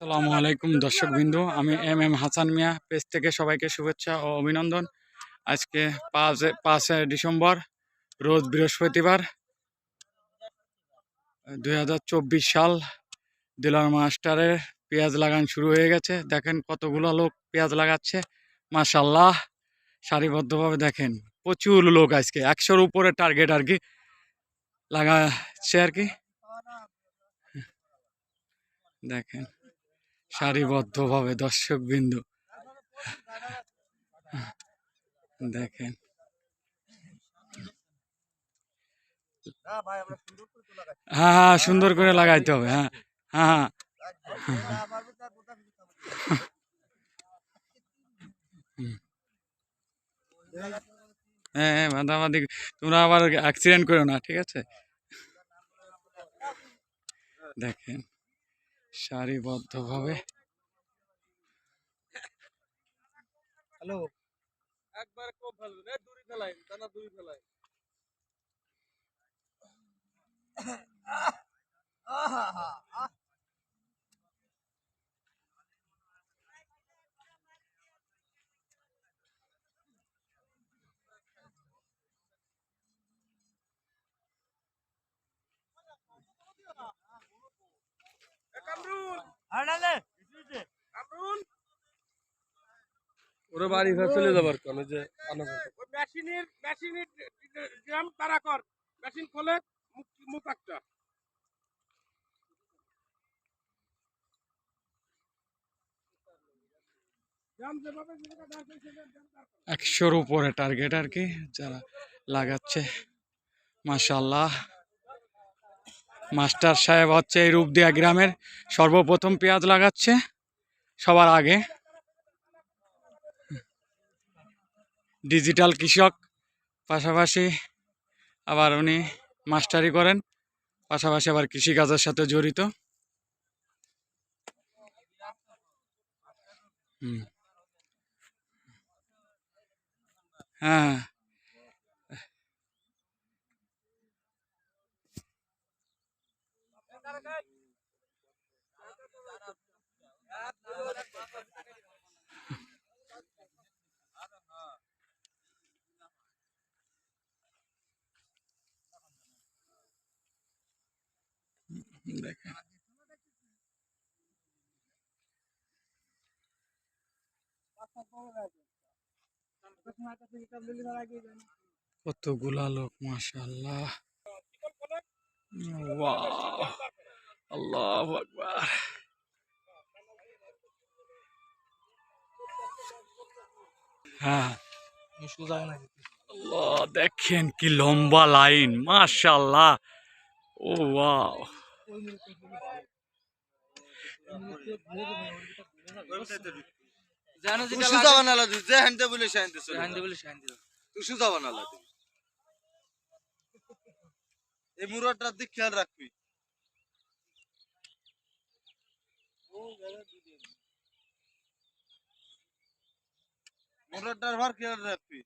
আসসালামু আলাইকুম দর্শক বিন্দু আমি M M Hasan Mia, page থেকে সবাইকে শুভেচ্ছা ও অভিনন্দন। আজকে পাঁচ পাঁচ ডিসেম্বর, রোজ বৃহস্পতিবার, দুই হাজার চব্বিশ সাল, দিলার মাস্টারের পেঁয়াজ লাগান শুরু হয়ে গেছে। দেখেন কতগুলো লোক পেঁয়াজ লাগাচ্ছে। মাশাল্লাহ সারিবদ্ধভাবে দেখেন, প্রচুর লোক আজকে, একশোর উপরে টার্গেট আর কি লাগাচ্ছে আর কি। দেখেন। সারিবদ্ধভাবে দর্শক বিন্দু দেখেন। হ্যাঁ হ্যাঁ সুন্দর করে লাগাইতে হবে হ্যাঁ হ্যাঁ হ্যাঁ। হ্যাঁ মাদামাদি তোমরা আবার অ্যাক্সিডেন্ট করো না, ঠিক আছে? দেখেন। সারিবদ্ধভাবে। হ্যালো। একবার ভালো রে দূরে ফেলাই টানা দূরে ফেলাই। কামরুল ওরে বাড়ি ফের চলে যাবার কেন? যে মেশিনের মেশিনের গ্রাম তারা কর। মেশিন খোলে মুখ একটা। একশোর উপরে টার্গেট আর কি যারা লাগাচ্ছে। মাশাল্লাহ মাস্টার সাহেব হচ্ছে এই রূপদিয়া গ্রামের সর্বপ্রথম পেঁয়াজ লাগাচ্ছে সবার আগে। ডিজিটাল কৃষক পাশাপাশি আবার উনি মাস্টারি করেন পাশাপাশি আবার কৃষিকাজের সাথে জড়িত। হ্যাঁ। দেখেন। কতগুলা লোক মাশাল্লাহ আল্লাহু আকবার। হ্যাঁ। আল্লাহ, দেখেন কি লম্বা লাইন মাশাল্লাহ ও ওয়াও। এই মুরাটার দিক খেয়াল রাখবি। মুরাটার ভার খেয়াল রাখবি।